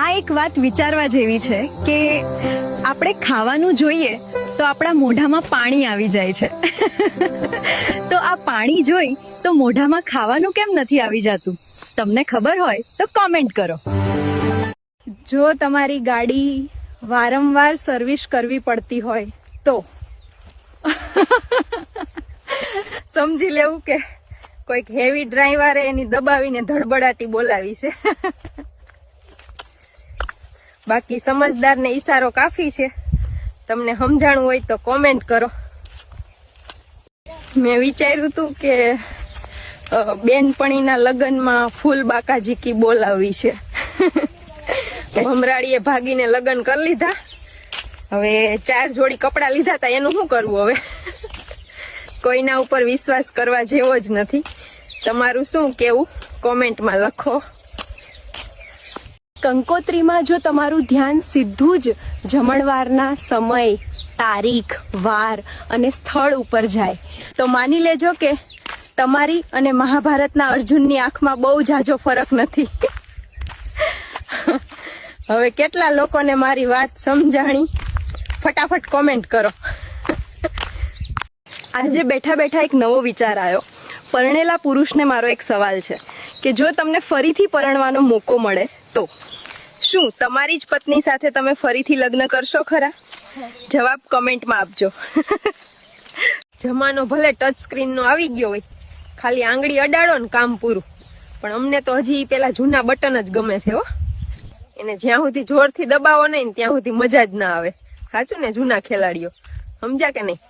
આ એક વાત વિચારવા જેવી છે કે આપણે ખાવાનું જોઈએ તો આપણા મોઢામાં પાણી આવી જાય છે. તો આ પાણી જોઈ તો મોઢામાં ખાવાનું કેમ નથી આવી જતું? તમને ખબર હોય તો કોમેન્ટ કરો. જો તમારી ગાડી વારંવાર સર્વિસ કરવી પડતી હોય તો. સમજી લેવું કે કોઈક હેવી ડ્રાઈવરે એની દબાવીને ધડબડાટી બોલાવી છે. બાકી સમજદારને ઈશારો કાફી છે. તમને સમજાણું હોય તો કોમેન્ટ કરો. મેં વિચાર્યું હતું કે બેનપણીના લગ્નમાં ફૂલ બાકાજીકી બોલાવી છે. ભમરાળીએ ભાગીને લગ્ન કરી લીધા. હવે ચાર જોડી કપડાં લીધા હતા એનું શું કરવું હવે? કોઈના ઉપર વિશ્વાસ કરવા જેવો જ નથી. તમારું શું કેવું? કોમેન્ટમાં લખો. કંકોત્રીમાં જો તમારું ધ્યાન સીધું જ જમણવારના સમય, તારીખ, વાર અને સ્થળ ઉપર જાય, તો માની લેજો કે તમારી અને મહાભારતના અર્જુનની આંખમાં બહુ જાજો ફરક નથી. હવે કેટલા લોકોને મારી વાત સમજાણી? ફટાફટ કોમેન્ટ કરો. આજે બેઠા બેઠા એક નવો વિચાર આવ્યો. પરણેલા પુરુષને મારો એક સવાલ છે. કે જો તમને ફરીથી પરણવાનો મોકો મળે, તો શું તમારી જ પત્ની સાથે તમે ફરીથી લગ્ન કરશો ખરા? જવાબ કમેન્ટમાં આપજો. જમાનો ભલે ટચ સ્ક્રીન નો આવી ગયો હોય, ખાલી આંગળી અડાડો ને કામ પૂરું. પણ અમને તો હજી પેલા જૂના બટન જ ગમે છે, હો. એને જ્યાં સુધી જોરથી દબાવો નહીં ત્યાં સુધી મજા જ ના આવે. સાચું ને, જૂના ખેલાડીઓ? સમજ્યા કે નહીં?